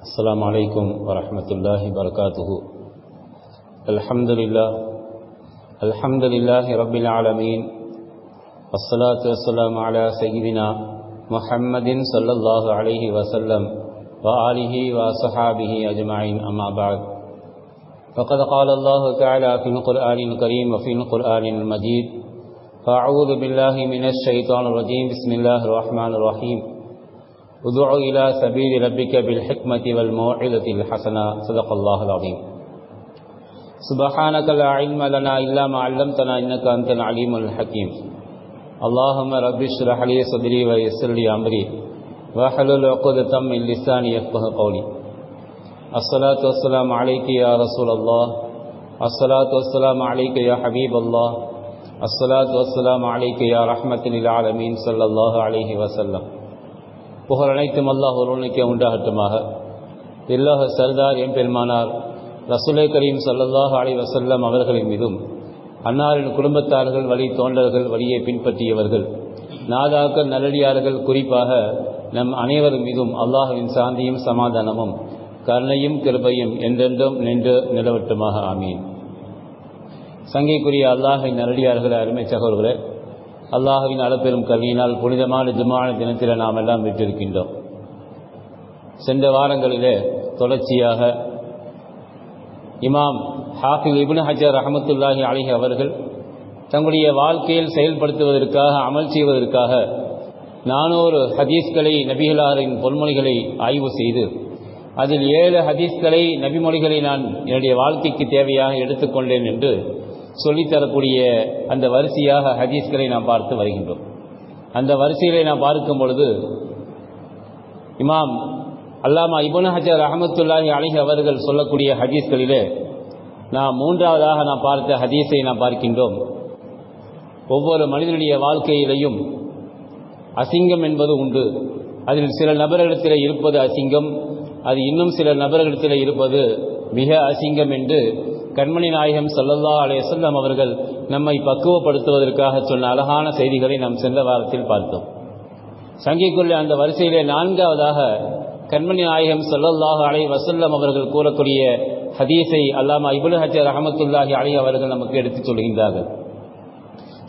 السلام عليكم ورحمة الله وبركاته الحمد لله الحمد لله رب العالمين والصلاة والسلام على سيدنا محمد صلى الله عليه وسلم وآله وصحابه أجمعين أما بعد۔ فقد قال الله تعالى في القرآن الكريم وفي القرآن المجيد فأعوذ بالله من الشيطان الرجيم بسم الله الرحمن الرحيم ادع إلى سبيل ربك بالحكمة والموعظة الحسنة. صدق الله العظيم. سبحانك لا علم لنا إلا ما علمتنا إنك أنت العليم الحكيم. اللهم رب اشرح لي صدري ويسر لي أمري. واحلل عقدة من لساني يفقه قولي. الصلاة والسلام عليك يا رسول الله. الصلاة والسلام عليك يا حبيب الله. الصلاة والسلام عليك يا رحمة للعالمين صلى الله عليه وسلم. புகழ் அனைத்தும் அல்லாஹ் ஒருவனுக்கே உண்டாகட்டுமாக. இல்லாஹ சர்தார் எம் பெருமானார் ரசுலை கரீம் சல்லல்லாஹ் அலி வசல்லம் அவர்களின் மீதும் அன்னாரின் குடும்பத்தார்கள் வழி தோன்றர்கள் வழியை பின்பற்றியவர்கள் நாதாக்கள் நல்லடியார்கள் குறிப்பாக நம் அனைவர் மீதும் அல்லாஹுவின் சாந்தியும் சமாதானமும் கருணையும் கிருபையும் என்றென்றும் நின்று நிலவட்டுமாக. ஆமீன். சங்கைக்குரிய அல்லாஹின் நல்லடியார்கள் அருமை சகோதரர்களே அல்லாஹுவின் அளப்பெரும் கவியினால் புனிதமான ஜுமான தினத்தில் நாம் எல்லாம் விட்டிருக்கின்றோம் சென்ற வாரங்களிலே தொடர்ச்சியாக இமாம் ஹாஃபில் இபின் ஹஜர் ரஹமத்துல்லாஹி அலிஹி அவர்கள் தங்களுடைய வாழ்க்கையில் செயல்படுத்துவதற்காக அமல் செய்வதற்காக நானூறு ஹதீஸ்களை நபிகளாரின் பொன்மொழிகளை ஆய்வு செய்து அதில் ஏழு ஹதீஸ்களை நபிமொழிகளை நான் என்னுடைய வாழ்க்கைக்கு தேவையாக எடுத்துக்கொண்டேன் என்று சொல்லித்தரக்கூடிய அந்த வரிசையாக ஹதீஸ்களை நாம் பார்த்து வருகின்றோம். அந்த வரிசைகளை நாம் பார்க்கும் பொழுது இமாம் அல்லாமா இபுன் ஹஜர் அஹமத்துல்லாஹி அலிஹ் அவர்கள் சொல்லக்கூடிய ஹதீஸ்களிலே நாம் மூன்றாவதாக நாம் பார்த்த ஹதீஸை நாம் பார்க்கின்றோம். ஒவ்வொரு மனிதனுடைய வாழ்க்கையிலையும் அசிங்கம் என்பது உண்டு. அதில் சில நபர்களிடத்தில் இருப்பது அசிங்கம் அது இன்னும் சில நபர்களிடத்தில் இருப்பது மிக அசிங்கம் என்று கண்மணி நாயகம் சல்லல்லா அலையம் அவர்கள் நம்மை பக்குவப்படுத்துவதற்காக சொன்ன அழகான செய்திகளை நாம் சென்ற வாரத்தில் பார்த்தோம். சங்கிக்குள்ள அந்த வரிசையிலே நான்காவதாக கண்மணி நாயகம் சல்லல்லாஹு அலை வசல்லம் அவர்கள் கூறக்கூடிய ஹதீஸை அல்லாமா இபுல் ஹஜர் அஹமத்துல்லாஹி அலி அவர்கள் நமக்கு எடுத்துச் சொல்கின்றார்கள்.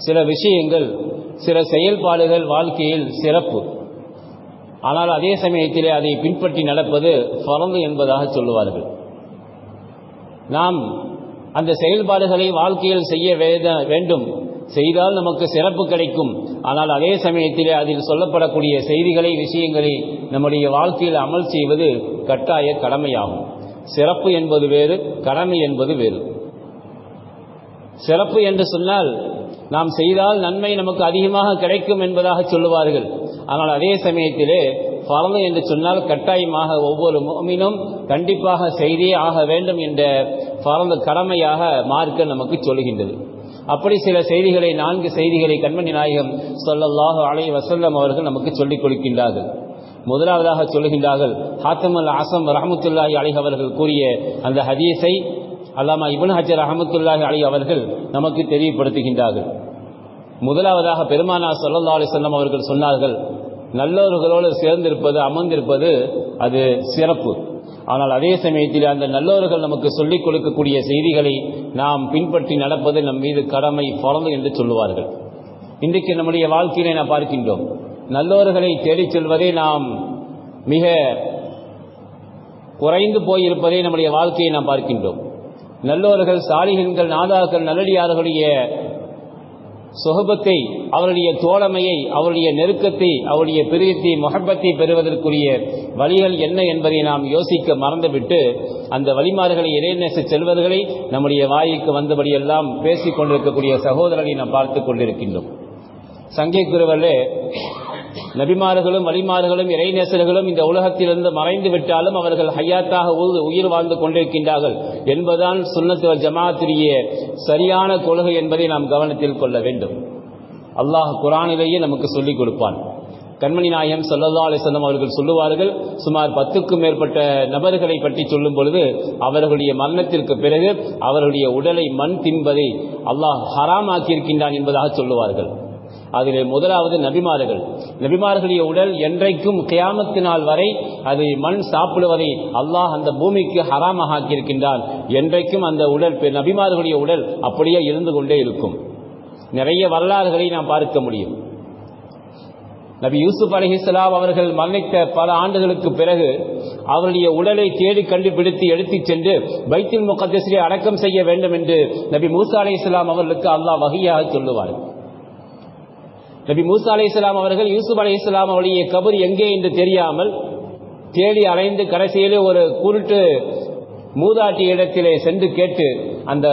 சில விஷயங்கள் சில செயல்பாடுகள் வாழ்க்கையில் சிறப்பு. ஆனால் அதே சமயத்திலே அதை பின்பற்றி நடப்பது பறந்து என்பதாக சொல்லுவார்கள். நாம் அந்த செயல்பாடுகளை வாழ்க்கையில் செய்ய வேண்டும். செய்தால் நமக்கு சிறப்பு கிடைக்கும். ஆனால் அதே சமயத்திலே அதில் சொல்லப்படக்கூடிய செய்திகளை விஷயங்களை நம்முடைய வாழ்க்கையில் அமல் செய்வது கட்டாய கடமையாகும். சிறப்பு என்பது வேறு கடமை என்பது வேறு. சிறப்பு என்று சொன்னால் நாம் செய்தால் நன்மை நமக்கு அதிகமாக கிடைக்கும் என்பதாக சொல்லுவார்கள். ஆனால் அதே சமயத்திலே பரவு என்று சொன்னால் கட்டாயமாக ஒவ்வொரு மீனும் கண்டிப்பாக செய்தே ஆக வேண்டும் என்ற பரந்த கடமையாக மார்க்க நமக்கு சொல்லுகின்றது. அப்படி சில செய்திகளை நான்கு செய்திகளை கண்மணி நாயகம் சொல்லல்லாஹு அலை வசல்லம் அவர்கள் நமக்கு சொல்லிக் கொடுக்கின்றார்கள். முதலாவதாக சொல்லுகின்றார்கள் ஹாத்தமல் அசம் ரஹமத்துல்லாஹி அலி அவர்கள் கூறிய அந்த ஹதீஸை அல்லாமா இபன் ஹஜர் அஹமத்துல்லாஹி அலி அவர்கள் நமக்கு தெரியப்படுத்துகின்றார்கள். முதலாவதாக பெருமானா சொல்லல்லா அலிசல்லம் அவர்கள் சொன்னார்கள் நல்லவர்களோடு சேர்ந்திருப்பது அமர்ந்திருப்பது அது சிறப்பு. ஆனால் அதே சமயத்தில் அந்த நல்லவர்கள் நமக்கு சொல்லிக் கொடுக்கக்கூடிய செய்திகளை நாம் பின்பற்றி நடப்பது நம் மீது கடமை பறந்து என்று சொல்லுவார்கள். இன்றைக்கு நம்முடைய வாழ்க்கையினை நாம் பார்க்கின்றோம். நல்லவர்களை தேடிச் செல்வதை நாம் மிக குறைந்து போயிருப்பதை நம்முடைய வாழ்க்கையை நாம் பார்க்கின்றோம். நல்லோர்கள் சாலிகன்கள் நாதாக்கள் நல்லடியார்களுடைய சொகபத்தை அவருடைய தோழமையை அவருடைய நெருக்கத்தை அவருடைய பிரியத்தை முகப்பத்தை பெறுவதற்குரிய வழிகள் என்ன என்பதை நாம் யோசிக்க மறந்துவிட்டு அந்த வழிமாறுகளை இறைநேச செல்வர்களை நம்முடைய வாய்க்கு வந்தபடியெல்லாம் பேசிக் கொண்டிருக்கக்கூடிய சகோதரனை நாம் பார்த்து கொண்டிருக்கின்றோம். சங்கை குருவர்களே நபிமார்களும் வழிமார்களும் இறைநேசர்களும் இந்த உலகத்திலிருந்து மறைந்து விட்டாலும் அவர்கள் ஹையாத்தாக உயிர் வாழ்ந்து கொண்டிருக்கின்றார்கள் என்பதுதான் சுண்ணத்துவ ஜமாத்திரிய சரியான கொள்கை என்பதை நாம் கவனத்தில் கொள்ள வேண்டும். அல்லாஹ் குரானிலேயே நமக்கு சொல்லிக் கொடுப்பான். கண்மணி நாயகம் சல்லல்லா அலிசல்லம் அவர்கள் சொல்லுவார்கள் சுமார் பத்துக்கும் மேற்பட்ட நபர்களை பற்றி சொல்லும் பொழுது அவர்களுடைய மரணத்திற்கு பிறகு அவர்களுடைய உடலை மண் தின்பதை அல்லாஹ் ஹராமாக்கியிருக்கின்றான் என்பதாக சொல்லுவார்கள். அதிலே முதலாவது நபிமார்கள். நபிமார்களுடைய உடல் என்றைக்கும் கியாமத்து நாள் வரை அது மண் சாப்பிடுவதை அல்லாஹ் அந்த பூமிக்கு ஹராமாக ஆக்கியிருக்கின்றான். என்றைக்கும் அந்த உடல் பெ- நபிமார்களுடைய உடல் அப்படியே இருந்து கொண்டே இருக்கும். நிறைய வரலாறுகளை நாம் பார்க்க முடியும். நபி யூசுப் அலிஹிஸ்லாம் அவர்கள் மரணித்த பல ஆண்டுகளுக்கு பிறகு அவருடைய உடலை தேடி கண்டுபிடித்து எடுத்துச் சென்று பைத்துல் முகத்தசிலே அடக்கம் செய்ய வேண்டும் என்று நபி மூசா அலிஹிஸ்லாம் அவர்களுக்கு அல்லாஹ் வகையாக சொல்லுவார் நபி மூசா அலிஹிஸ்லாம் அவர்கள் யூசுப் அலிஹிஸ்லாம் அவருடைய கபர் எங்கே என்று தெரியாமல் தேடி அலைந்து கடைசியிலே ஒரு குருட்டு மூதாட்டி இடத்திலே சென்று கேட்டு அந்த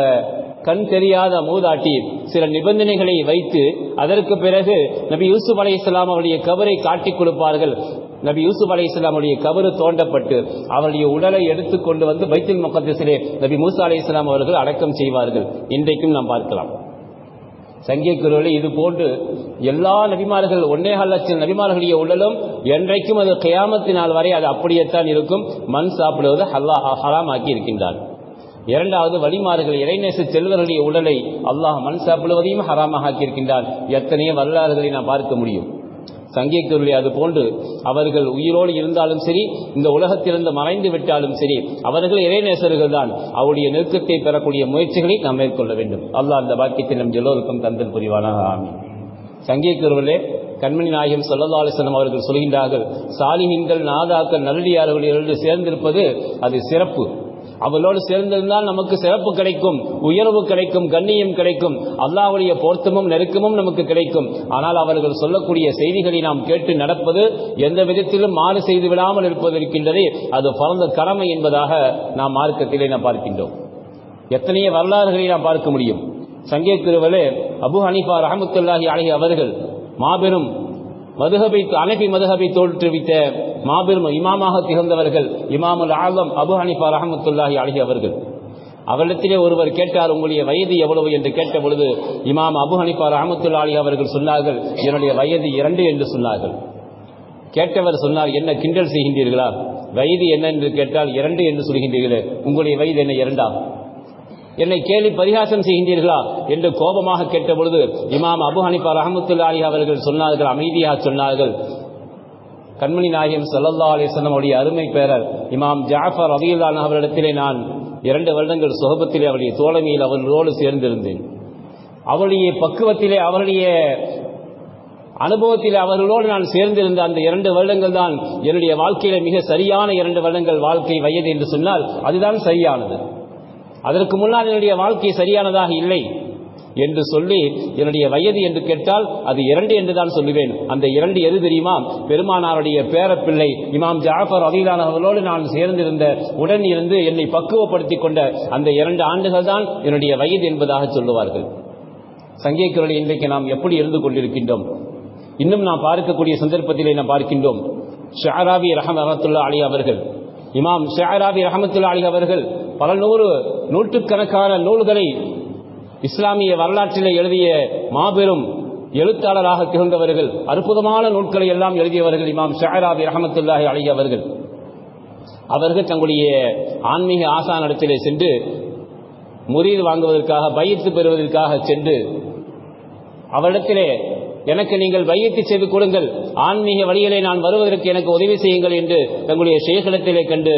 கண் தெரியாத மூதாட்டி சில நிபந்தனைகளை வைத்து அதற்கு பிறகு நபி யூசுப் அலை இஸ்லாம் அவருடைய கபரை காட்டிக் கொடுப்பார்கள். நபி யூசுப் அலை இஸ்லாமுடைய கபரு தோண்டப்பட்டு அவருடைய உடலை எடுத்துக்கொண்டு வந்து பைத்துல் முகத்திலே நபி மூசா அலை இஸ்லாம் அவர்கள் அடக்கம் செய்வார்கள். இன்றைக்கும் நாம் பார்க்கலாம். சங்கியக்குருவிலே இது போன்று எல்லா நபிமார்கள் ஒன்னேகால் லட்சம் நபிமார்களுடைய உடலும் என்றைக்கும் அது கயாமத்தினால் வரை அது அப்படியேத்தான் இருக்கும். மண் சாப்பிடுவது ஹல்லா ஹராம் ஆக்கி இருக்கின்றார் இரண்டாவது வழிமார்கள் இறைநேச செல்வர்களுடைய உடலை அல்லாஹ் மண் சாப்பிடுவதையும் ஹராமாக ஆக்கியிருக்கின்றான் எத்தனையோ வரலாறுகளை நாம் பார்க்க முடியும். சங்கியக்குருளி அது போன்று அவர்கள் உயிரோடு இருந்தாலும் சரி இந்த உலகத்திலிருந்து மறைந்து விட்டாலும் சரி அவர்கள் இறைநேசர்கள் தான். அவருடைய நெருக்கத்தை பெறக்கூடிய முயற்சிகளை நாம் மேற்கொள்ள வேண்டும். அல்லாஹ் அந்த பாக்கியத்தை நம் எல்லோருக்கும் தந்தல் புரிவானாக. ஆமி சங்கியக்குருவிலே கண்மணி நாயகம் சொல்லல்லா அலிஸ்லம் அவர்கள் சொல்கின்றார்கள் சாலிஹின்கள் நாதாக்கள் நல்லடியார்களோடு சேர்ந்திருப்பது அது சிறப்பு. அவளோடு சேர்ந்திருந்தால் நமக்கு சிறப்பு கிடைக்கும் உயர்வு கிடைக்கும் கண்ணியம் கிடைக்கும் அல்லாவுடைய பொருத்தமும் நெருக்கமும் நமக்கு கிடைக்கும். ஆனால் அவர்கள் சொல்லக்கூடிய செய்திகளை நாம் கேட்டு நடப்பது எந்த விதத்திலும் மாறு செய்து விடாமல் இருப்பது இருக்கின்றதே அது பிறந்த கடமை என்பதாக நாம் மார்க்கத்திலே நாம் பார்க்கின்றோம். எத்தனையோ வரலாறுகளை நாம் பார்க்க முடியும்? சங்கே திருவலே அபு ஹனிஃபா ரஹமத்துல்லாஹி அலஹி அவர்கள் மாபெரும் மதுஹபை அனபி மதுஹபை தோற்றுவித்த மாபெரும் இமாமாக திகழ்ந்தவர்கள் இமாமுல் ஆலம் அபு ஹனிஃபா ரஹமத்துல்லாஹி அழகி அவர்கள். அவரிடத்திலே ஒருவர் கேட்டார் உங்களுடைய வயது எவ்வளவு? என்று கேட்ட பொழுது இமாம் அபு ஹனிஃபா ரஹமத்துல்லாஹி அவர்கள் சொன்னார்கள் என்னுடைய வயது இரண்டு என்று சொன்னார்கள். கேட்டவர் சொன்னார் என்ன கிண்டல் செய்கின்றீர்களா? வயது என்ன? என்று கேட்டால் இரண்டு என்று சொல்கின்றீர்களே உங்களுடைய வயது என்ன இரண்டா? என்னை கேலி பரிகாசம் செய்கின்றீர்களா என்று கோபமாக கேட்ட பொழுது இமாம் அபு ஹனிஃபா ரஹமத்துல்லாஹி அவர்கள் சொன்னார்கள் அமைதியாக சொன்னார்கள். கண்மணி நாயகம் சல்லல்லா அலிஸ்லம் அவருடைய அருமை பேரர் இமாம் ஜாஃபர் ரவியுல்லான் அவரிடத்திலே நான் இரண்டு வருடங்கள் சுகபத்திலே அவருடைய தோழமையில் அவர்களோடு சேர்ந்திருந்தேன். அவருடைய பக்குவத்திலே அவருடைய அனுபவத்தில் அவர்களோடு நான் சேர்ந்திருந்த அந்த இரண்டு வருடங்கள் தான் என்னுடைய வாழ்க்கையில மிக சரியான இரண்டு வருடங்கள் வாழ்க்கை வயது என்று சொன்னால் அதுதான் சரியானது. அதற்கு முன்னால் என்னுடைய வாழ்க்கை சரியானதாக இல்லை என்று சொல்லி என்னுடைய வயது என்று கேட்டால் அது இரண்டு என்று தான் சொல்லுவேன். அந்த இரண்டு எது தெரியுமா? பெருமானாருடைய பேரப்பிள்ளை இமாம் ஜாஃபர் அலீலான் அவர்களோடு நான் சேர்ந்திருந்த உடன் இருந்து என்னை பக்குவப்படுத்தி கொண்ட அந்த இரண்டு ஆண்டுகள் தான் என்னுடைய வயது என்பதாக சொல்லுவார்கள். சங்கீக்குரலை இன்றைக்கு நாம் எப்படி இருந்து கொண்டிருக்கின்றோம்? இன்னும் நாம் பார்க்கக்கூடிய சந்தர்ப்பத்திலே நாம் பார்க்கின்றோம். ஷாராபி ரஹம் ரஹமத்துல்லா அலி அவர்கள் இமாம் ஷாராபி ரஹமத்துல்லா அலி அவர்கள் பல நூறு நூற்றுக்கணக்கான நூல்களை இஸ்லாமிய வரலாற்றிலே எழுதிய மாபெரும் எழுத்தாளராக திகழ்ந்தவர்கள் அற்புதமான நூல்களை எல்லாம் எழுதியவர்கள் இமாம் ஷாராபி ரஹமத்துல்லாஹி அலி அவர்கள். அவர்கள் தங்களுடைய ஆன்மீக ஆசானிடத்திலே சென்று முறியீடு வாங்குவதற்காக பயிற்சி பெறுவதற்காக சென்று அவரிடத்திலே எனக்கு நீங்கள் வையத்தை செய்து கொடுங்கள். ஆன்மீக வழியிலே நான் வருவதற்கு எனக்கு உதவி செய்யுங்கள் என்று தங்களுடைய ஷேகலத்திலே கண்டு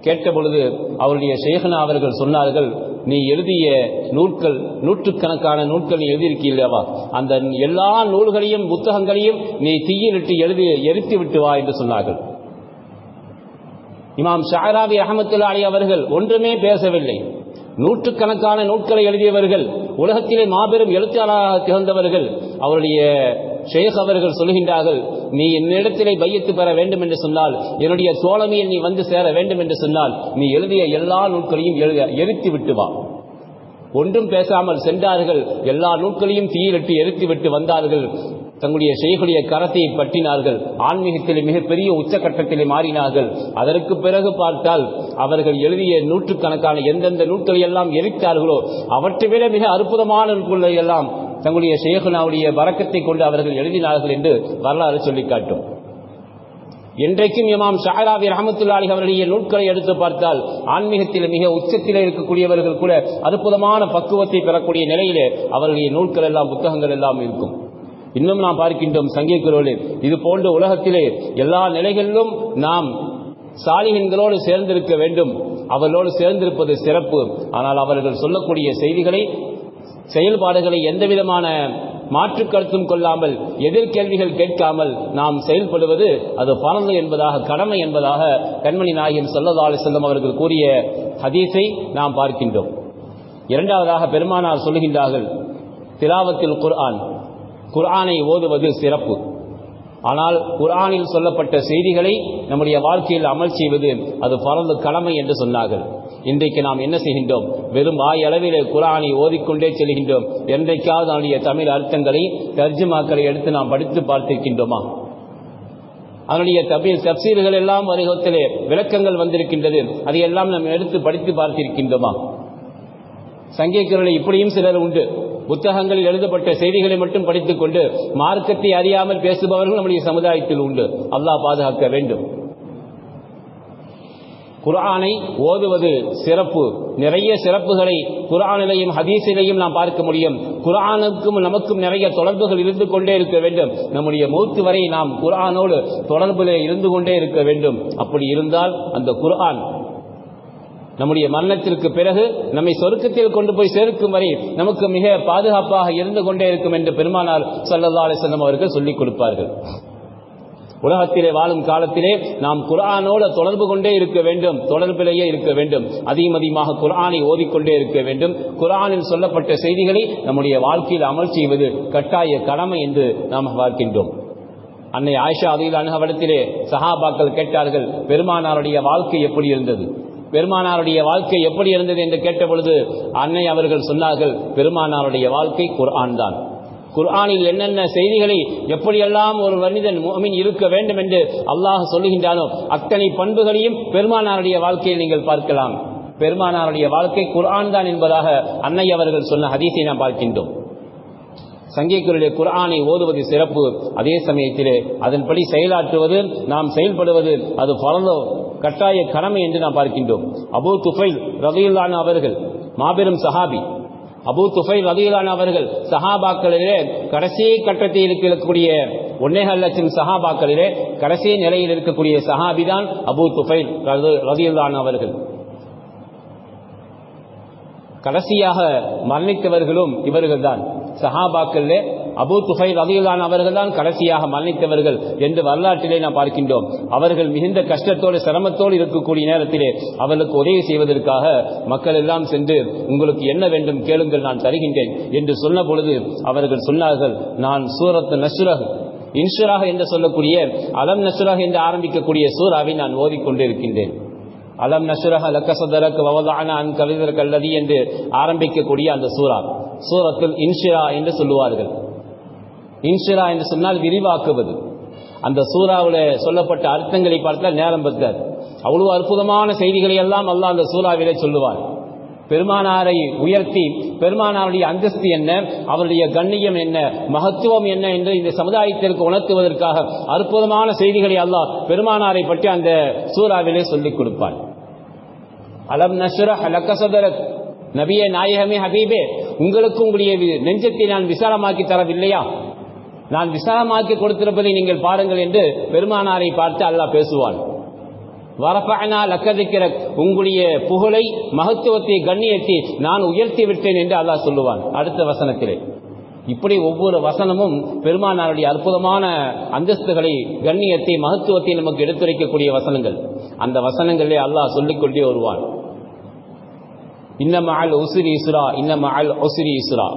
கேட்ட பொழுது அவருடைய சேகனா அவர்கள் சொன்னார்கள் நீ எழுதிய நூல்கள் நூற்றுக்கணக்கான நூல்கள் நீ எழுதியிருக்கீல்லவா அந்த எல்லா நூல்களையும் புத்தகங்களையும் நீ தீயிலிட்டு எழுதி எரித்து விட்டு வா என்று சொன்னார்கள். இமாம் ஷாராபி அகமத்துல்லா அலி அவர்கள் ஒன்றுமே பேசவில்லை. நூற்றுக்கணக்கான நூட்களை எழுதியவர்கள் உலகத்திலே மாபெரும் எழுத்தாளராக திகழ்ந்தவர்கள் அவருடைய ஷேக் அவர்கள் சொல்கின்றார்கள் நீ என்னிடத்திலே பையத்து பெற வேண்டும் என்று சொன்னால் என்னுடைய சோழமையில் நீ வந்து சேர வேண்டும் என்று சொன்னால் நீ எழுதிய எல்லா நூட்களையும் எழுத எரித்து விட்டு வா. ஒன்றும் பேசாமல் சென்றார்கள் எல்லா நூட்களையும் தீயிலிட்டு எரித்து விட்டு வந்தார்கள். தங்களுடைய செய்களுடைய கரத்தை பற்றினார்கள் ஆன்மீகத்திலே மிகப்பெரிய உச்சக்கட்டத்திலே மாறினார்கள். அதற்கு பிறகு பார்த்தால் அவர்கள் எழுதிய நூற்றுக்கணக்கான எந்தெந்த நூல்களை எல்லாம் எரித்தார்களோ அவற்றை விட மிக அற்புதமான நூல்களை எல்லாம் தங்களுடைய சேகுனாவுடைய வரக்கத்தை கொண்டு அவர்கள் எழுதினார்கள் என்று வரலாறு சொல்லிக்காட்டும் என்றைக்கும் இமாம் ஷாராபி ரஹமத்துல்லாலி அவருடைய நூட்களை எடுத்து பார்த்தால் ஆன்மீகத்தில் மிக உச்சத்தில் இருக்கக்கூடியவர்கள் கூட அற்புதமான பக்குவத்தை பெறக்கூடிய நிலையிலே அவருடைய நூல்கள் எல்லாம் புத்தகங்கள் எல்லாம் இருக்கும். இன்னும் நாம் பார்க்கின்றோம் சங்கிக்குரோடு இது போன்ற உலகத்திலே எல்லா நிலைகளிலும் நாம் சாலிகன்களோடு சேர்ந்திருக்க வேண்டும். அவர்களோடு சேர்ந்திருப்பது சிறப்பு. ஆனால் அவர்கள் சொல்லக்கூடிய செய்திகளை செயல்பாடுகளை எந்தவிதமான மாற்று கருத்தும் கொள்ளாமல் எதிர்கேள்விகள் கேட்காமல் நாம் செயல்படுவது அது பரந்து என்பதாக கடமை என்பதாக கண்மணி நாயகம் சொல்லதாலு செல்லும் அவர்கள் கூறிய ஹதீஸை நாம் பார்க்கின்றோம். இரண்டாவதாக பெருமானார் சொல்லுகின்றார்கள் திலாவத்தில் குர்ஆன். குர்ஆனை ஓதுவது சிறப்பு. ஆனால் குர்ஆனில் சொல்லப்பட்ட செய்திகளை நம்முடைய வாழ்க்கையில் அமல் செய்வது அது பரந்து கடமை என்று சொன்னார்கள். இன்றைக்கு நாம் என்ன செய்கின்றோம்? வெறும் வாயளவிலே குரானை ஓதிக்கொண்டே செல்கின்றோம். என்றைக்காவது அதனுடைய தமிழ் அர்த்தங்களை தர்ஜுமாக்களை எடுத்து நாம் படித்து பார்த்திருக்கின்றோமா? அதனுடைய தமிழ் தப்சீல்கள் எல்லாம் வருகத்திலே விளக்கங்கள் வந்திருக்கின்றது. அதையெல்லாம் நாம் எடுத்து படித்து பார்த்திருக்கின்றோமா? சங்கீக்கர்களை இப்படியும் சிலர் உண்டு. புத்தகங்களில் எழுதப்பட்ட செய்திகளை மட்டும் படித்துக் கொண்டு மார்க்கத்தை அறியாமல் பேசுபவர்கள் நம்முடைய சமுதாயத்தில் உண்டு. அல்லாஹ் பாதுகாக்க வேண்டும். குரானை ஓதுவது சிறப்பு. நிறைய சிறப்புகளை குரானிலையும் ஹதீஸிலையும் நாம் பார்க்க முடியும். குரானுக்கும் நமக்கும் நிறைய தொடர்புகள் இருந்து கொண்டே இருக்க வேண்டும். நம்முடைய மூத்து வரை நாம் குரானோடு தொடர்பில் இருந்து கொண்டே இருக்க வேண்டும். அப்படி இருந்தால் அந்த குரான் நம்முடைய மரணத்திற்கு பிறகு நம்மை சொருக்கத்தில் கொண்டு போய் சேர்க்கும் வரை நமக்கு மிக பாதுகாப்பாக இருந்து கொண்டே இருக்கும் என்று பெருமானார் சல்லல்லா அலிசல்லம் அவர்கள் சொல்லிக் கொடுப்பார்கள். உலகத்திலே வாழும் காலத்திலே நாம் குரானோட தொடர்பு கொண்டே இருக்க வேண்டும் தொடர்பிலேயே இருக்க வேண்டும். அதிகம் அதிகமாக குரானை ஓதிக்கொண்டே இருக்க வேண்டும். குரானில் சொல்லப்பட்ட செய்திகளை நம்முடைய வாழ்க்கையில் அமல் செய்வது கட்டாய கடமை என்று நாம் பார்க்கின்றோம். அன்னை ஆயிஷா அதில் அணுகவடத்திலே சஹாபாக்கள் கேட்டார்கள் பெருமானாருடைய வாழ்க்கை எப்படி இருந்தது? பெருமானாருடைய வாழ்க்கை எப்படி இருந்தது? என்று கேட்ட பொழுது அன்னை அவர்கள் சொன்னார்கள் பெருமானாருடைய வாழ்க்கை குர்ஆன் தான். குர்ஆனில் என்னென்ன செய்திகளை எப்படியெல்லாம் ஒரு மனிதன் முஃமின் இருக்க வேண்டும் என்று அல்லாஹ் சொல்லுகின்றானோ அத்தனை பண்புகளையும் பெருமானாருடைய வாழ்க்கையில் நீங்கள் பார்க்கலாம். பெருமானாருடைய வாழ்க்கை குர்ஆன் தான் என்பதாக அன்னை அவர்கள் சொன்ன ஹதீஸை நாம் பார்க்கின்றோம். சங்கீக்குரிய குரானை ஓதுவது சிறப்பு. அதே சமயத்திலே அதன்படி செயலாற்றுவது நாம் செயல்படுவது அது பலனோ கட்டாய கடமை என்று நாம் பார்க்கின்றோம். அபூ துஃபைல் ரவியுல்லான அவர்கள் மாபெரும் சஹாபி அபூ துஃபை ரதியிலான அவர்கள் சஹாபாக்களிலே கடைசி கட்டத்தில் இருக்கக்கூடிய ஒன்னேகால் லட்சம் சஹாபாக்களிலே கடைசி நிலையில் இருக்கக்கூடிய சஹாபிதான் அபு அபூ துஃபைல் ரதியுல்லான அவர்கள். கடைசியாக மரணித்தவர்களும் இவர்கள்தான். சஹாபாக்களிலே அபூ துஃபை ரதியுல்லான் அவர்கள் தான் கடைசியாக மரணித்தவர்கள் என்று வரலாற்றிலே நாம் பார்க்கின்றோம். அவர்கள் மிகுந்த கஷ்டத்தோடு சிரமத்தோடு இருக்கக்கூடிய நேரத்திலே அவர்களுக்கு உதவி செய்வதற்காக மக்கள் எல்லாம் சென்று உங்களுக்கு என்ன வேண்டும் கேளுங்கள் நான் தருகின்றேன் என்று சொன்ன பொழுது அவர்கள் சொன்னார்கள் நான் சூரத் நசுரக் இன்சுராக என்று சொல்லக்கூடிய அலம் நசுராக என்று ஆரம்பிக்கக்கூடிய சூறாவை நான் ஓதிக்கொண்டிருக்கின்றேன். அலம் நசுரக லக்கசதரக் வவதான அன் கவிதர் கல்லதி என்று ஆரம்பிக்கக்கூடிய அந்த சூறா சூரத்தில் இன்ஷிரா என்று சொல்லுவார்கள். இன்சிரா என்று சொன்னால் விரிவாக்குவது. அந்த சூறாவில் சொல்லப்பட்ட அர்த்தங்களை பார்த்தால் நேரம் பத்தாது. அவ்வளவு அற்புதமான செய்திகளை எல்லாம் அல்லாஹ் அந்த சூறாவிலே சொல்லுவார். பெருமானாரை உயர்த்தி பெருமானாருடைய அந்தஸ்து என்ன அவருடைய கண்ணியம் என்ன மகத்துவம் என்ன என்று இந்த சமுதாயத்திற்கு உணர்த்துவதற்காக அற்புதமான செய்திகளை அல்லாஹ் பெருமானாரை பற்றி அந்த சூறாவிலே சொல்லிக் கொடுப்பார். அலம் நசுர லக்கசதரக் நபியே நாயகமே ஹபீபே உங்களுக்கு உங்களுடைய நெஞ்சத்தை நான் விசாலமாக்கி தரவில்லையா? நான் விசாலமாக்கி கொடுத்திருப்பதை நீங்கள் பாருங்கள் என்று பெருமானாரை பார்த்து அல்லாஹ் பேசுவான். வரப்பகனா லக்கதிக்கிற உங்களுடைய புகழை மகத்துவத்தை கண்ணியத்தை நான் உயர்த்தி விட்டேன் என்று அல்லாஹ் சொல்லுவான். அடுத்த வசனத்திலே. இப்படி ஒவ்வொரு வசனமும் பெருமானாருடைய அற்புதமான அந்தஸ்துகளை கண்ணியத்தை மகத்துவத்தை நமக்கு எடுத்துரைக்கக்கூடிய வசனங்கள். அந்த வசனங்களே அல்லாஹ் சொல்லிக்கொண்டே வருவான். இன்னம அல் உசுரி இசுரா இன்னம அல் ஒசுரி இசுரா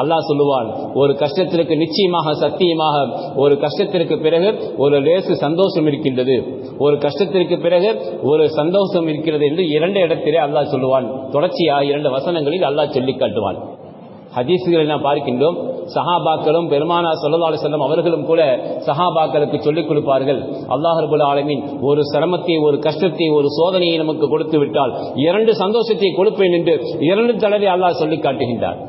அல்லாஹ் சொல்லுவான் ஒரு கஷ்டத்திற்கு நிச்சயமாக சத்தியமாக ஒரு கஷ்டத்திற்கு பிறகு ஒரு லேசு சந்தோஷம் இருக்கின்றது. ஒரு கஷ்டத்திற்கு பிறகு ஒரு சந்தோஷம் இருக்கிறது என்று இரண்டு இடத்திலே அல்லாஹ் சொல்லுவான். தொடர்ச்சியாக இரண்டு வசனங்களில் அல்லாஹ் சொல்லி காட்டுவான். ஹதீசுகளை நாம் பார்க்கின்றோம். சஹாபாக்களும் பெருமானா சொல்லா செல்லம் அவர்களும் கூட சஹாபாக்களுக்கு சொல்லிக் கொடுப்பார்கள். அல்லாஹர்புல் ஆலமின் ஒரு சிரமத்தை ஒரு கஷ்டத்தை ஒரு சோதனையை நமக்கு கொடுத்து விட்டால் இரண்டு சந்தோஷத்தை கொடுப்பேன் என்று இரண்டு தடவை அல்லாஹ் சொல்லி காட்டுகின்றார்.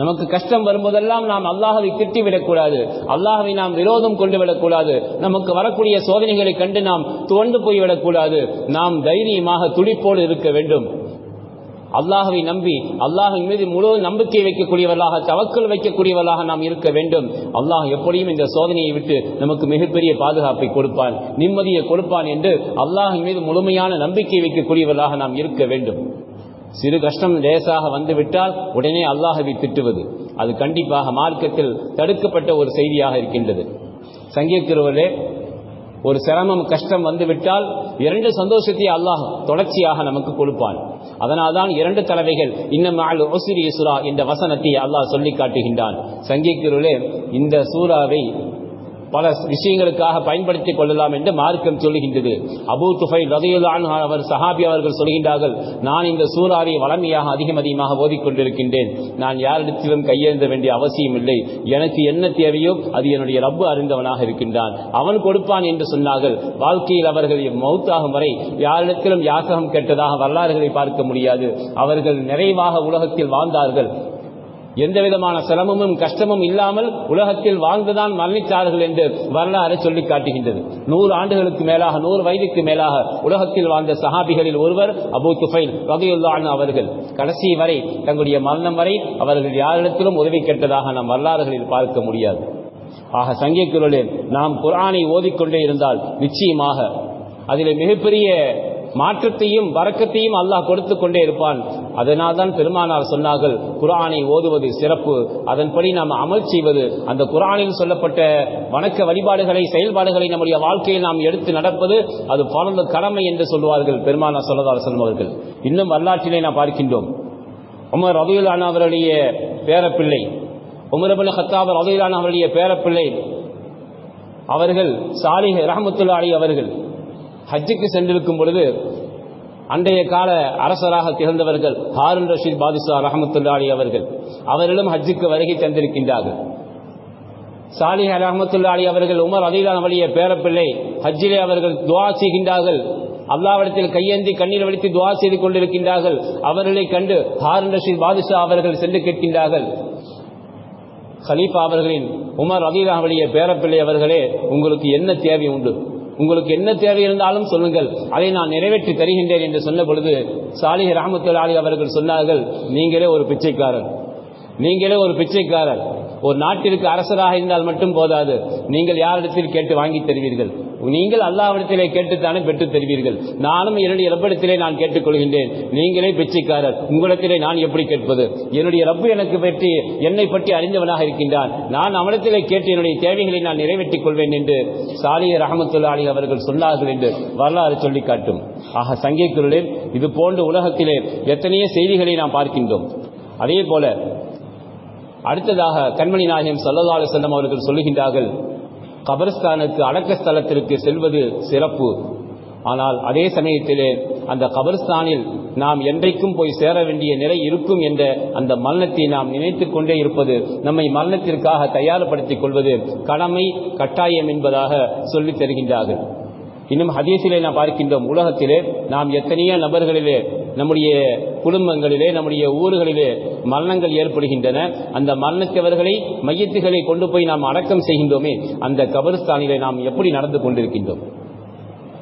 நமக்கு கஷ்டம் வரும்போதெல்லாம் நாம் அல்லாஹவை திட்டிவிடக்கூடாது. அல்லாஹவை நாம் விரோதம் கொண்டு விடக்கூடாது நமக்கு வரக்கூடிய சோதனைகளை கண்டு நாம் துவண்டு போய்விடக்கூடாது. நாம் தைரியமாக துடிப்போடு இருக்க வேண்டும். அல்லாஹவை நம்பி அல்லாஹின் மீது முழு நம்பிக்கை வைக்கக்கூடியவர்களாக தவக்கல் வைக்கக்கூடியவர்களாக நாம் இருக்க வேண்டும். அல்லாஹ் எப்படியும் இந்த சோதனையை விட்டு நமக்கு மிகப்பெரிய பாதுகாப்பை கொடுப்பான் நிம்மதியை கொடுப்பான் என்று அல்லாஹின் மீது முழுமையான நம்பிக்கை வைக்கக்கூடியவர்களாக நாம் இருக்க வேண்டும். சிறு கஷ்டம் லேசாக வந்துவிட்டால் உடனே அல்லாஹவை திட்டுவது. அது கண்டிப்பாக மார்க்கத்தில் தடுக்கப்பட்ட ஒரு செய்தியாக இருக்கின்றது. சங்கிக்கிறவர்களே ஒரு சிரமம் கஷ்டம் வந்துவிட்டால் இரண்டு சந்தோஷத்தை அல்லாஹ் தொடர்ச்சியாக நமக்கு கொடுப்பான். அதனால்தான் இரண்டு தலைவைகள் இன்னும் ஒசிரி சுரா என்ற வசனத்தை அல்லாஹ் சொல்லி காட்டுகின்றான். சங்கிக்கிறவர்களே இந்த சூறாவை பல விஷயங்களுக்காக பயன்படுத்திக் கொள்ளலாம் என்று மார்க்கம் சொல்லுகின்றது. அபூ துஃபை ரதையுல்லான் அவர் சஹாபி அவர்கள் சொல்கின்றார்கள் நான் இந்த சூறாவை வளமையாக அதிகம் அதிகமாக ஓதிக்கொண்டிருக்கின்றேன். நான் யாரிடத்திலும் கையெழுந்த வேண்டிய அவசியம் இல்லை. எனக்கு என்ன தேவையோ அது என்னுடைய ரப்பு அறிந்தவனாக இருக்கின்றான். அவன் கொடுப்பான் என்று சொன்னார்கள். வாழ்க்கையில் அவர்கள் மௌத்தாகும் வரை யாரிடத்திலும் யாசகம் கேட்டதாக வரலாறுகளை பார்க்க முடியாது. அவர்கள் நிறைவாக உலகத்தில் வாழ்ந்தார்கள். எந்த விதமான சிரமமும் கஷ்டமும் இல்லாமல் உலகத்தில் வாழ்ந்துதான் மரணித்தார்கள் என்று வரலாறு சொல்லி காட்டுகின்றது. நூறு ஆண்டுகளுக்கு மேலாக நூறு வயதுக்கு மேலாக உலகத்தில் வாழ்ந்த சஹாபிகளில் ஒருவர் அபு துஃபைல் வகையுள்ளான அவர்கள். கடைசி வரை தங்களுடைய மரணம் வரை அவர்கள் யாரிடத்திலும் உதவி கேட்டதாக நாம் வரலாறுகளில் பார்க்க முடியாது. ஆக சங்கிக்குள்ளே நாம் குரானை ஓதிக்கொண்டே இருந்தால் நிச்சயமாக அதில் மிகப்பெரிய மாற்றத்தையும் வரக்கத்தையும் அல்லாஹ் கொடுத்து கொண்டே இருப்பான். அதனால் தான் பெருமானார் சொன்னார்கள் குரானை ஓதுவது சிறப்பு. அதன்படி நாம் அமல் செய்வது. அந்த குரானில் சொல்லப்பட்ட வணக்க வழிபாடுகளை செயல்பாடுகளை நம்முடைய வாழ்க்கையில் நாம் எடுத்து நடப்பது அது பலந்த கடமை என்று சொல்வார்கள் பெருமானார் சொல்லதார் சொல்வார்கள் இன்னும் வரலாற்றிலே நாம் பார்க்கின்றோம். உமர் ரவியுலான அவருடைய பேரப்பிள்ளை உமரபுல் ஹத்தாப் ரவியுலான அவருடைய பேரப்பிள்ளை அவர்கள் சாலிஹ் ரஹமத்துல்லா அவர்கள் ஹஜ்ஜுக்கு சென்றிருக்கும் பொழுது அன்றைய கால அரசராக திகழ்ந்தவர்கள் ஹாரூன் ரஷீத் பாதிஷா ரஹமத்துல்லாலி அவர்கள். அவர்களும் ஹஜ்ஜுக்கு வருகை தந்திருக்கின்றார்கள். சாலிஹ் ரஹமத்துல்லாலி அவர்கள் உமர் அலிலான் வழிய பேரப்பிள்ளை ஹஜ்ஜிலே அவர்கள் துவா செய்கின்றார்கள். அல்லாவிடத்தில் கையேந்தி கண்ணீர் வடித்து துவா செய்து கொண்டிருக்கின்றார்கள். அவர்களை கண்டு ஹாரூன் ரஷீத் பாதிஷா அவர்கள் சென்று கேட்கின்றார்கள். ஹலீஃபா அவர்களின் உமர் அலீலா வழிய பேரப்பிள்ளை அவர்களே உங்களுக்கு என்ன தேவை உண்டு? உங்களுக்கு என்ன தேவை இருந்தாலும் சொல்லுங்கள். அதை நான் நிறைவேற்றி தருகின்றேன் என்று சொன்ன பொழுது சாலிஹ் ரஹமத்துல் அவர்கள் சொன்னார்கள் நீங்களே ஒரு பிச்சைக்காரர். நீங்களே ஒரு பிச்சைக்காரர். ஒரு நாட்டிற்கு அரசராக இருந்தால் மட்டும் போதாது. நீங்கள் யாரிடத்தில் கேட்டு வாங்கி தருவீர்கள்? நீங்கள் அல்லாவிடத்திலே கேட்டுத்தானே பெற்றுத் தருவீர்கள்? நானும் என்னுடைய ரப்பிடத்திலே நான் கேட்டுக்கொள்கின்றேன் நீங்களே பிச்சைக்காரர். உங்களிடத்திலே நான் எப்படி கேட்பது? என்னுடைய ரப்பு எனக்கு பற்றி என்னை பற்றி அறிந்தவனாக இருக்கின்றான். நான் அவனிடத்திலே கேட்டு என்னுடைய தேவைகளை நான் நிறைவேற்றிக் கொள்வேன் என்று சாலிய ரஹமத்துல்லா அலி அவர்கள் சொன்னார்கள் என்று வரலாறு சொல்லி காட்டும். ஆக சங்கீக்குரலில் இது போன்ற உலகத்திலே எத்தனையோ செய்திகளை நாம் பார்க்கின்றோம். அதே போல அடுத்ததாக கண்மணி நாயகம் சல்லல்லா செல்லம் அவர்கள் சொல்லுகின்றார்கள் கபர்ஸ்தானுக்கு அடக்கஸ்தலத்திற்கு செல்வது சிறப்பு. ஆனால் அதே சமயத்திலே அந்த கபர்ஸ்தானில் நாம் என்றைக்கும் போய் சேர வேண்டிய நிலை இருக்கும் என்ற அந்த மரணத்தை நாம் நினைத்து கொண்டே இருப்பது நம்மை மரணத்திற்காக தயார்படுத்திக் கொள்வது கடமை கட்டாயம் என்பதாக சொல்லித் தருகின்றார்கள். இன்னும் ஹதீஸிலே நாம் பார்க்கின்றோம் உலகத்திலே நாம் எத்தனையோ நபர்களிலே நம்முடைய குடும்பங்களிலே நம்முடைய ஊர்களிலே மரணங்கள் ஏற்படுகின்றன. அந்த மரணத்தவர்களை மையத்துகளை கொண்டு போய் நாம் அடக்கம் செய்கின்றோமே அந்த கபரிஸ்தானிலே நாம் எப்படி நடந்து கொண்டிருக்கின்றோம்?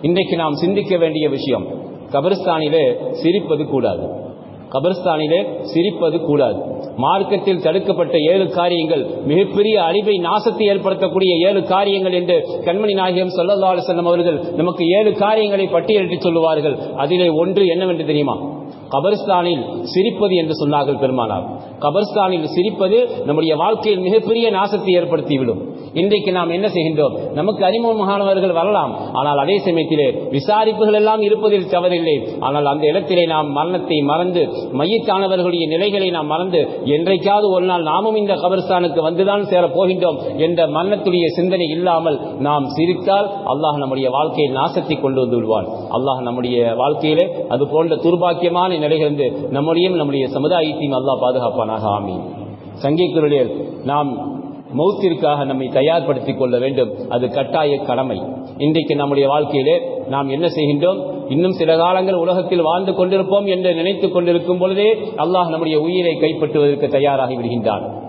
இன்றைக்கு நாம் சிந்திக்க வேண்டிய விஷயம் கபரிஸ்தானிலே சிரிப்பது கூடாது. கபரிஸ்தானிலே சிரிப்பது கூடாது. மார்க்கத்தில் தடுக்கப்பட்ட ஏழு காரியங்கள் மிகப்பெரிய அழிவை நாசத்தை ஏற்படுத்தக்கூடிய ஏழு காரியங்கள் என்று கண்மணி நாயகம் சொல்லல்லா செல்லம் அவர்கள் நமக்கு ஏழு காரியங்களை பட்டியலிட்டு சொல்லுவார்கள். அதிலே ஒன்று என்னவென்று தெரியுமா? கபரிஸ்தானில் சிரிப்பது என்று சொன்னார்கள் பெருமானார். கபரிஸ்தானில் சிரிப்பது நம்முடைய வாழ்க்கையில் மிகப்பெரிய நாசத்தை ஏற்படுத்திவிடும். இன்றைக்கு நாம் என்ன செய்கின்றோம்? நமக்கு அறிமுகமானவர்கள் வரலாம். ஆனால் அதே சமயத்திலே விசாரிப்புகள் எல்லாம் இருப்பதில் தவறில்லை. ஆனால் அந்த இடத்திலே நாம் மரணத்தை மறந்து மையத்தானவர்களுடைய நிலைகளை நாம் மறந்து என்றைக்காவது ஒரு நாள் நாமும் இந்த கபர்ஸ்தானுக்கு வந்துதான் சேர போகின்றோம் என்ற மரணத்துடைய சிந்தனை இல்லாமல் நாம் சிரித்தால் அல்லாஹ் நம்முடைய வாழ்க்கையை நாசத்தை கொண்டு வந்து விடுவான். அல்லாஹ் நம்முடைய வாழ்க்கையிலே அது போன்ற துர்பாக்கியமான நிலைகளிருந்து நம்முடையும் நம்முடைய சமுதாயத்தையும் அல்லாஹ் பாதுகாப்பானாக. ஆமீன். சங்கிக்குரலில் நாம் மௌத்திற்காக நம்மை தயார்படுத்திக் கொள்ள வேண்டும். அது கட்டாய கடமை. இன்றைக்கு நம்முடைய வாழ்க்கையிலே நாம் என்ன செய்கின்றோம்? இன்னும் சில காலங்கள் உலகத்தில் வாழ்ந்து கொண்டிருப்போம் என்று நினைத்துக் கொண்டிருக்கும் பொழுதே அல்லாஹ் நம்முடைய உயிரை கைப்பற்றுவதற்கு தயாராகி விடுகின்றான்.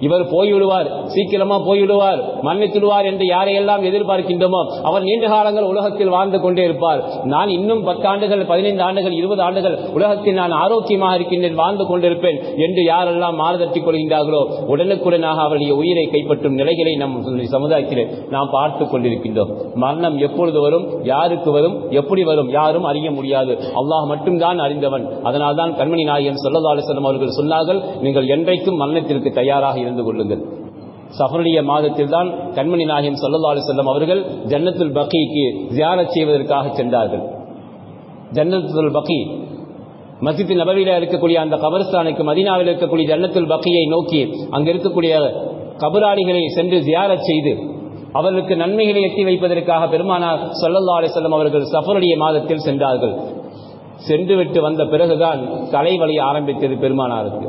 இவர் போய்விடுவார் சீக்கிரமா போய்விடுவார் மன்னித்துடுவார் என்று யாரையெல்லாம் எதிர்பார்க்கின்றோமோ அவர் நீண்ட காலங்கள் உலகத்தில் வாழ்ந்து கொண்டே இருப்பார். நான் இன்னும் பத்தாண்டுகள் பதினைந்து ஆண்டுகள் இருபது ஆண்டுகள் உலகத்தில் நான் ஆரோக்கியமாக இருக்கின்றேன் வாழ்ந்து கொண்டிருப்பேன் என்று யாரெல்லாம் மாறுதட்டிக் கொள்கின்றார்களோ உடனுக்குடனாக அவருடைய உயிரை கைப்பற்றும் நிலைகளை நம் சமுதாயத்தில் நாம் பார்த்துக் கொண்டிருக்கின்றோம். மரணம் எப்பொழுது வரும் யாருக்கு வரும் எப்படி வரும் யாரும் அறிய முடியாது. அல்லாஹ் மட்டும்தான் அறிந்தவன். அதனால்தான் கண்மணி நாயகன் சொல்லதாலிசனம் அவர்கள் சொன்னார்கள் நீங்கள் என்றைக்கும் மரணத்திற்கு தயாராக இருந்து கொள்ளுங்கள். சஃபருடைய மாதத்தில் தான் கண்மணி நாயகம் சொல்லல்லா அலிசல்லம் அவர்கள் ஜன்னத்துல் பக்கிக்கு தியானம் செய்வதற்காக சென்றார்கள். ஜன்னத்துல் பக்கி மஸ்ஜித் நபவியில் இருக்கக்கூடிய அந்த கபர்ஸ்தானுக்கு மதினாவில் இருக்கக்கூடிய ஜன்னத்துல் பக்கியை நோக்கி அங்கு இருக்கக்கூடிய கபராளிகளை சென்று தியாரச் செய்து அவர்களுக்கு நன்மைகளை எட்டி வைப்பதற்காக பெருமானார் சொல்லல்லா அலிசல்லம் அவர்கள் சஃபருடைய மாதத்தில் சென்றார்கள். சென்றுவிட்டு வந்த பிறகுதான் தலைவலி ஆரம்பித்தது பெருமானாருக்கு.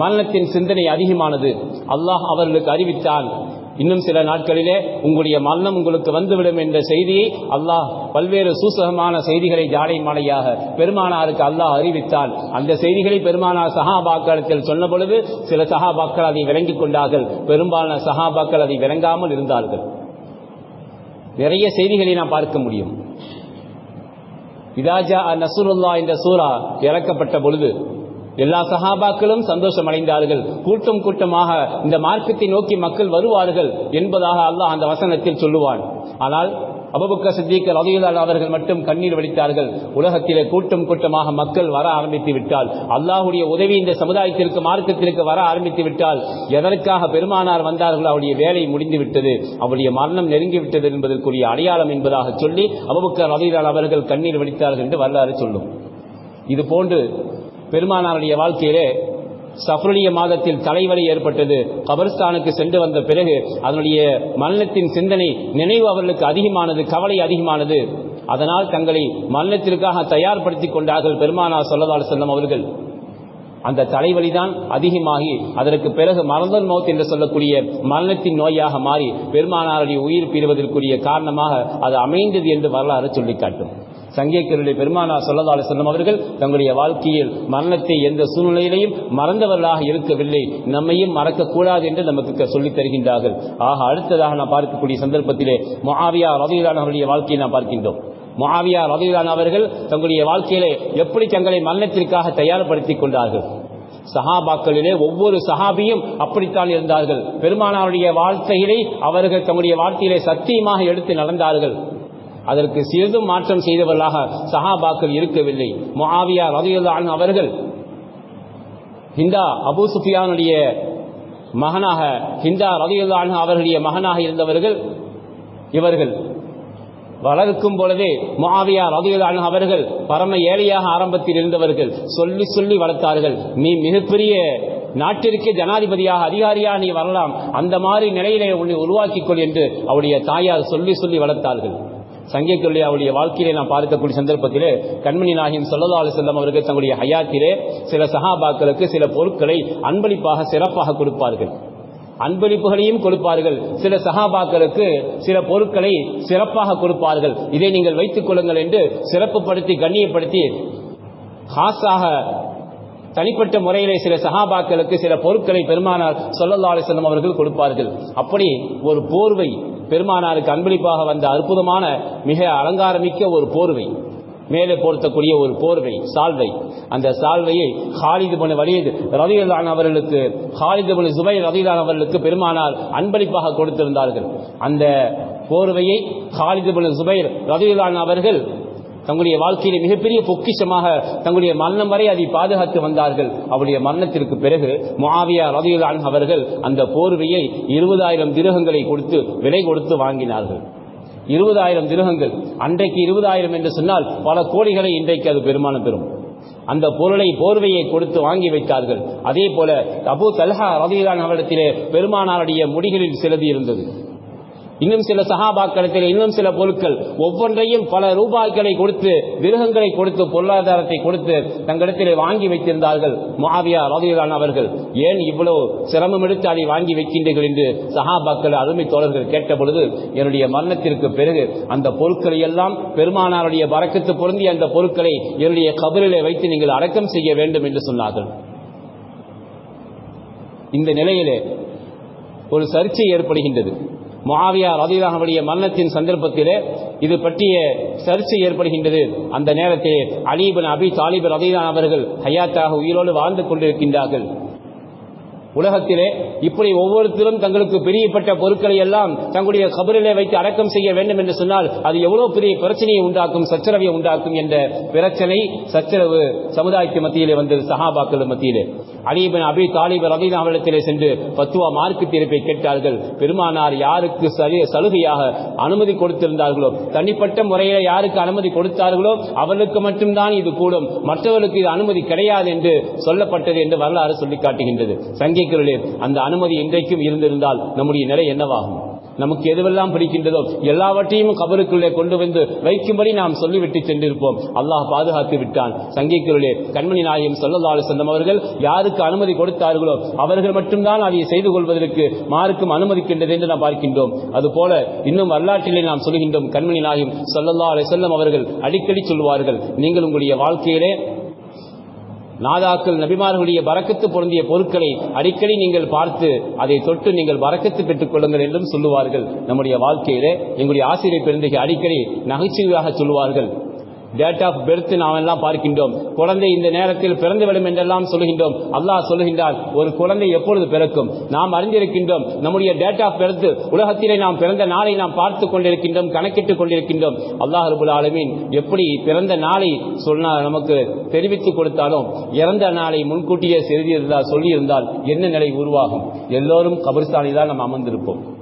மரணத்தின் சிந்தனை அதிகமானது. அல்லாஹ் அவர்களுக்கு அறிவித்தான் இன்னும் சில நாட்களிலே உங்களுடைய மரணம் உங்களுக்கு வந்துவிடும் என்ற செய்தியை அல்லாஹ் பல்வேறு சூசகமான செய்திகளை ஜாடை மாலையாக பெருமானாருக்கு அல்லாஹ் அறிவித்தால் அந்த செய்திகளை பெருமானார் சஹாபாக்களத்தில் சொன்ன பொழுது சில சஹாபாக்கள் அதை விளங்கிக் கொண்டார்கள். பெரும்பாலான சஹாபாக்கள் அதை விளங்காமல் இருந்தார்கள். நிறைய செய்திகளை நாம் பார்க்க முடியும். இதாஜா நசூருல்லா என்ற சூரா இறக்கப்பட்ட பொழுது எல்லா சஹாபாக்களும் சந்தோஷம் அடைந்தார்கள் கூட்டம் கூட்டமாக இந்த மார்க்கத்தை நோக்கி மக்கள் வருவார்கள் என்பதாக அல்லாஹ் அந்த வசனத்தில் சொல்லுவான். ஆனால் அபபுக்க சித்திக்க ரவியலால் அவர்கள் மட்டும் கண்ணீர் வடித்தார்கள். உலகத்திலே கூட்டம் கூட்டமாக மக்கள் வர ஆரம்பித்து விட்டால் அல்லாஹுடைய உதவி இந்த சமுதாயத்திற்கு மார்க்கத்திற்கு வர ஆரம்பித்து விட்டால் எதற்காக பெருமானார் வந்தார்கள் அவருடைய வேலை முடிந்து விட்டது. அவருடைய மரணம் நெருங்கிவிட்டது என்பதற்குரிய அடையாளம் என்பதாக சொல்லி அபபுக்க ரவியலால் அவர்கள் கண்ணீர் வடித்தார்கள் என்று வரலாறு சொல்லும். இது போன்று பெருமானாருடைய வாழ்க்கையிலே சஃபருடைய மாதத்தில் தலைவலி ஏற்பட்டது. கபர்ஸ்தானுக்கு சென்று வந்த பிறகு அதனுடைய மரணத்தின் சிந்தனை நினைவு அவர்களுக்கு அதிகமானது கவலை அதிகமானது. அதனால் தங்களை மரணத்திற்காக தயார்படுத்திக் கொண்டார்கள் பெருமானார் சொல்லதால் செல்லும் அவர்கள். அந்த தலைவலிதான் அதிகமாகி அதற்கு பிறகு மரந்தன் நோத் என்று சொல்லக்கூடிய மரணத்தின் நோயாக மாறி பெருமானாருடைய உயிர் பிரிவதற்குரிய காரணமாக அது அமைந்தது என்று வரலாறு சொல்லிக்காட்டும். சங்கேக்கருடைய பெருமானா சொல்லதால செல்லும் அவர்கள் தங்களுடைய வாழ்க்கையில் மரணத்தை எந்த சூழ்நிலையிலையும் மறந்தவர்களாக இருக்கவில்லை. நம்மையும் மறக்கக்கூடாது என்று நமக்கு சொல்லித் தருகின்றார்கள். ஆக அடுத்ததாக நாம் பார்க்கக்கூடிய சந்தர்ப்பத்திலே மொஹாவியா ரவிலான் அவருடைய வாழ்க்கையை நாம் பார்க்கின்றோம். மொஹாவியா ரவிலான் அவர்கள் தங்களுடைய வாழ்க்கையிலே எப்படி தங்களை மரணத்திற்காக தயார்படுத்திக் கொண்டார்கள். சஹாபாக்களிலே ஒவ்வொரு சஹாபியும் அப்படித்தான் இருந்தார்கள். பெருமானாருடைய வாழ்க்கையிலே அவர்கள் தங்களுடைய வாழ்க்கையிலே சத்தியமாக எடுத்து நடந்தார்கள். அதற்கு சிறிதும் மாற்றம் செய்தவர்களாக சஹாபாக்கள் இருக்கவில்லை. முஆவியா ரதியுல்லான் அவர்கள் ஹிந்தா அபு சுஃபியானுடைய மகனாக ஹிந்தா ரதியுல்லான் அவர்களுடைய மகனாக இருந்தவர்கள் இவர்கள். வளர்க்கும் பொழுதே முஆவியா ரதியுல்லான் அவர்கள் பரம ஏழையாக ஆரம்பத்தில் இருந்தவர்கள். சொல்லி சொல்லி வளர்த்தார்கள். நீ மிகப்பெரிய நாட்டிற்கு ஜனாதிபதியாக அதிகாரியாக நீ வரலாம். அந்த மாதிரி நிலையிலே உன்னை உருவாக்கிக் கொள் என்று அவருடைய தாயார் சொல்லி சொல்லி வளர்த்தார்கள். சங்கத்துள்ளே அவருடைய வாழ்க்கையிலே நான் பார்க்கக்கூடிய சந்தர்ப்பத்திலே கண்மணி நாயகம் சொல்லதாலு செல்லம் அவர்கள் தங்களுடைய ஹயாத்திலே சில சகாபாக்களுக்கு சில பொருட்களை அன்பளிப்பாக சிறப்பாக கொடுப்பார்கள். அன்பளிப்புகளையும் கொடுப்பார்கள். சில சகாபாக்களுக்கு சில பொருட்களை சிறப்பாக கொடுப்பார்கள். இதை நீங்கள் வைத்துக் கொள்ளுங்கள் என்று சிறப்புப்படுத்தி கண்ணியப்படுத்தி ஹாஸாக தனிப்பட்ட முறையிலே சில சகாபாக்களுக்கு சில பொருட்களை பெருமானார் சொல்லல்லா அலிசல்லம் அவர்கள் கொடுப்பார்கள். அப்படி ஒரு போர்வை பெருமானாருக்கு அன்பளிப்பாக வந்த அற்புதமான மிக அலங்காரமிக்க ஒரு போர்வை. மேலே போர்த்தக்கூடிய ஒரு போர்வை சால்வை. அந்த சால்வையை ஹாலிது பனு வலியது ரதியலான் அவர்களுக்கு ஹாலிது பனு சுபை ரதியலான் அவர்களுக்கு பெருமானார் அன்பளிப்பாக கொடுத்திருந்தார்கள். அந்த போர்வையை ஹாலிது பனு சுபைர் ரதியலான் அவர்கள் தங்களுடைய வாழ்க்கையில மிகப்பெரிய பொக்கிஷமாக தங்களுடைய மரணம் வரை அதை பாதுகாத்து வந்தார்கள். அவருடைய மரணத்திற்கு பிறகு மாவியார் ரதியுல்லான் அவர்கள் அந்த போர்வையை இருபதாயிரம் திருகங்களை கொடுத்து விலை கொடுத்து வாங்கினார்கள். இருபதாயிரம் திருகங்கள். அன்றைக்கு இருபதாயிரம் என்று சொன்னால் பல கோடிகளை இன்றைக்கு அது பெருமானம் பெறும் அந்த பொருளை போர்வையை கொடுத்து வாங்கி வைத்தார்கள். அதே போல அபு தல்ஹா ரதியுல்லான் அவரிடத்திலே பெருமானாருடைய முடிகளில் சிலது இருந்தது. இன்னும் சில சகாபாக்களத்தில் இன்னும் சில பொருட்கள். ஒவ்வொன்றையும் பல ரூபாய்களை கொடுத்து விருகங்களை கொடுத்து பொருளாதாரத்தை கொடுத்து தங்களிடத்திலே வாங்கி வைத்திருந்தார்கள் மாவியா ரவிதான் அவர்கள். ஏன் இவ்வளவு சிரமம் எடுத்து அதை வாங்கி வைக்கின்றீர்கள் என்று சகாபாக்கள் அருமை தோழர்கள் கேட்ட பொழுது என்னுடைய மரணத்திற்கு பிறகு அந்த பொருட்களை எல்லாம் பெருமானாருடைய வரக்கத்து பொருந்திய அந்த பொருட்களை என்னுடைய கபரிலே வைத்து நீங்கள் அடக்கம் செய்ய வேண்டும் என்று சொன்னார்கள். இந்த நிலையிலே ஒரு சர்ச்சை ஏற்படுகின்றது. முஆவியா ரதிலாகவுடைய மரணத்தின் சந்தர்ப்பத்திலே இது பற்றிய சர்ச்சை ஏற்படுகின்றது. அந்த நேரத்திலே அலீபன் அபி தாலிபன் ரதிலான் அவர்கள் ஹயாத்தாக உயிரோடு வாழ்ந்து கொண்டிருக்கின்றார்கள். உலகத்திலே இப்படி ஒவ்வொருத்தரும் தங்களுக்கு பிரியப்பட்ட பொருட்களை எல்லாம் தங்களுடைய கபரிலே வைத்து அடக்கம் செய்ய வேண்டும் என்று சொன்னால் அது எவ்வளவு பெரிய பிரச்சனையை உண்டாக்கும் சச்சரவை உண்டாக்கும் என்ற பிரச்சனை சச்சரவு சமுதாயத்து மத்தியிலே வந்தது சஹாபாக்கள் மத்தியிலே. அலிபன் அபி தாலிப் ரதீன் அவரிடத்திலே சென்று பத்துவா மார்க்கு தீர்ப்பை கேட்டார்கள். பெருமானார் யாருக்கு சலுகையாக அனுமதி கொடுத்திருந்தார்களோ தனிப்பட்ட முறையில் யாருக்கு அனுமதி கொடுத்தார்களோ அவர்களுக்கு மட்டும்தான் இது கூடும். மற்றவர்களுக்கு இது அனுமதி கிடையாது என்று சொல்லப்பட்டது என்று வரலாறு சொல்லி காட்டுகின்றது. சங்கிகளே அந்த அனுமதி இன்றைக்கும் இருந்திருந்தால் நம்முடைய நிலை என்னவாகும்? நமக்கு எதுவெல்லாம் பிடிக்கின்றதோ எல்லாவற்றையும் கபருக்குள்ளே கொண்டு வந்து வைக்கும்படி நாம் சொல்லிவிட்டு சென்றிருப்போம். அல்லாஹ் பாதுகாத்து விட்டான். சங்கிகளுடைய கண்மணி நாயகம் சொல்லல்லாலு செல்லம் அவர்கள் யாருக்கு அனுமதி கொடுத்தார்களோ அவர்கள் மட்டும்தான் அதை செய்து கொள்வதற்கு மாருக்கும் அனுமதிக்கின்றது என்று நாம் பார்க்கின்றோம். அதுபோல இன்னும் வரலாற்றிலே நாம் சொல்கின்றோம். கண்மணி நாயகம் சொல்லல்லா அலை செல்லம் அவர்கள் அடிக்கடி சொல்வார்கள் நீங்கள் உங்களுடைய வாழ்க்கையிலே நாதாக்கள் நபிமார்களுடைய பறக்கத்து பொருந்திய பொருட்களை அடிக்கடி நீங்கள் பார்த்து அதை தொட்டு நீங்கள் பறக்கத்து பெற்றுக் கொள்ளுங்கள் என்றும் சொல்லுவார்கள். நம்முடைய வாழ்க்கையிலே எங்களுடைய ஆசிரியர் பெருந்தைக்கு அடிக்கடி நகைச்சுவையாக சொல்லுவார்கள். டேட் ஆஃப் பெர்த் நாம் எல்லாம் பார்க்கின்றோம். குழந்தை இந்த நேரத்தில் பிறந்துவிடும் என்றெல்லாம் சொல்லுகின்றோம். அல்லாஹ் சொல்லுகின்றார் ஒரு குழந்தை எப்பொழுது பிறக்கும்? நாம் அறிந்திருக்கின்றோம் நம்முடைய டேட் ஆஃப் பெர்த் உலகத்திலே நாம் பிறந்த நாளை நாம் பார்த்து கொண்டிருக்கின்றோம் கணக்கிட்டுக் கொண்டிருக்கின்றோம். அல்லாஹ் ரபுல் ஆலமீன் எப்படி பிறந்த நாளை சொன்னா நமக்கு தெரிவித்துக் கொடுத்தாலும் இறந்த நாளை முன்கூட்டியே செய்திருந்தால் சொல்லியிருந்தால் என்ன நிலை உருவாகும்? எல்லோரும் கபிர்ஸ்தானில் தான் நாம் அமர்ந்திருப்போம்.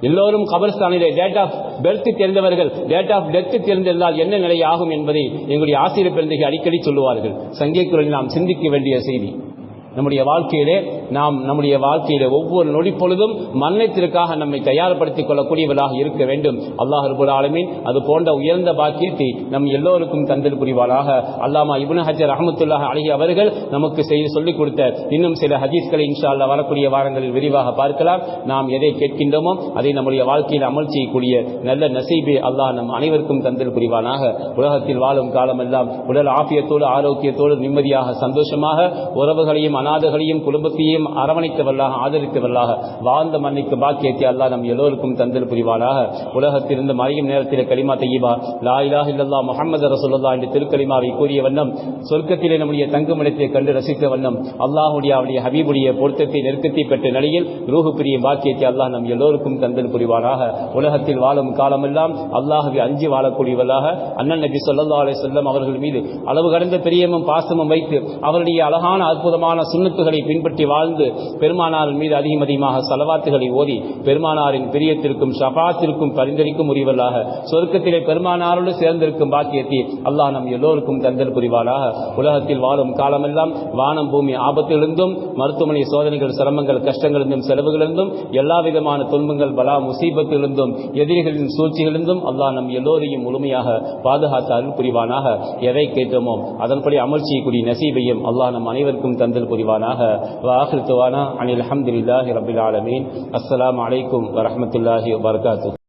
எல்லோரும் கபர்ஸ்தானிலே டேட் ஆஃப் பெர்த் தெரிந்தவர்கள் டேட் ஆஃப் டெத் தெரிந்திருந்தால் என்ன நிலை ஆகும் என்பதை எங்களுடைய ஆசிரியர் பிறந்தைக்கு அடிக்கடி சொல்லுவார்கள். சங்கீக்குரலில் நாம் சிந்திக்க வேண்டிய செய்தி. நம்முடைய வாழ்க்கையிலே நாம் நம்முடைய வாழ்க்கையிலே ஒவ்வொரு நொடி பொழுதும் மரணத்திற்காக நம்மை தயார்படுத்திக் கொள்ளக்கூடியவர்களாக இருக்க வேண்டும். அல்லாஹ் ரபுல் ஆலமீன் அது போன்ற உயர்ந்த பாக்கியத்தை நம் எல்லோருக்கும் தந்தல் புரிவாராக அல்லாமா இபுன் ஹஜர் அஹமத்துல்லாஹ் அலஹி அவர்கள் நமக்கு செய்து சொல்லிக் கொடுத்த இன்னும் சில ஹதீஸ்களை இன்ஷா அல்லா வரக்கூடிய வாரங்களில் விரிவாக பார்க்கலாம். நாம் எதை கேட்கின்றோமோ அதை நம்முடைய வாழ்க்கையில் அமல் செய்யக்கூடிய நல்ல நசீபை அல்லாஹ் நம் அனைவருக்கும் தந்தல் புரிவானாக. உலகத்தில் வாழும் காலமெல்லாம் உடல் ஆபியத்தோடு ஆரோக்கியத்தோடு நிம்மதியாக சந்தோஷமாக உறவுகளையும் அநாதகளையும் குடும்பத்தையும் அரவணைத்தவர்களாக ஆதரித்தவர்களாக வாழ்ந்த மண்ணிக்கு பாக்கியத்தை அல்லாஹ் நம் எல்லோருக்கும் தந்தல் புரிவானாக. உலகத்திலிருந்து மறையும் நேரத்தில் கலிமா தையீபா லா இல்லல்லா முகமது ரசூல்லா என்று திருக்கலிமாவை கூறிய வண்ணம் சொர்க்கத்திலே நம்முடைய தங்குமிடத்தை கண்டு ரசித்த வண்ணம் அல்லாஹுடைய அவருடைய ஹபீபுடைய பொருத்தத்தை நெருக்கத்தை பெற்ற நிலையில் ரூஹு பிரிய பாக்கியத்தை அல்லாஹ் நம் எல்லோருக்கும் தந்தல் புரிவானாக. உலகத்தில் வாழும் காலமெல்லாம் அல்லாஹுவை அஞ்சி வாழக்கூடியவர்களாக. அண்ணன் நபி சொல்லா அலைஹி செல்லம் அவர்கள் மீது அளவு கடந்த பிரியமும் பாசமும் வைத்து அவருடைய அழகான அற்புதமான சுண்ணத்துகளை பின்பற்றி வாழ்ந்து பெருமானாரின் மீது அதிகம் அதிகமாக செலவாத்துகளை ஓதி பெருமானாரின் பிரியத்திற்கும் ஷபாத்திற்கும் பரிந்துரைக்கும் உரியவர்களாக சொர்க்கத்திலே பெருமானாரோடு சேர்ந்திருக்கும் பாக்கியத்தை அல்லாஹ் நம் எல்லோருக்கும் தந்தல் புரிவாராக உலகத்தில் வாழும் காலமெல்லாம் வானம் பூமி ஆபத்திலிருந்தும் மருத்துவமனை சோதனைகள் சிரமங்கள் கஷ்டங்களிலிருந்தும் செலவுகளிலிருந்தும் எல்லா விதமான துன்பங்கள் பலா முசீபத்திலிருந்தும் எதிரிகளின் சூழ்ச்சிகளிருந்தும் அல்லாஹ் நம் எல்லோரையும் முழுமையாக பாதுகாத்தாரில் புரிவானாக. எதை கேட்டோமோ அதன்படி அமர்ச்சியக்கூடிய நசீபையும் அல்லாஹ் நம் அனைவருக்கும் தந்தல் புரிவானாக வாஹிருத்துவானா அனில் அஹமதுல்லாஹி ரபில் ஆலமீன் அஸ்ஸலாமு அலைக்கும் வரஹ்மத்துல்லாஹி வபரகாத்துஹு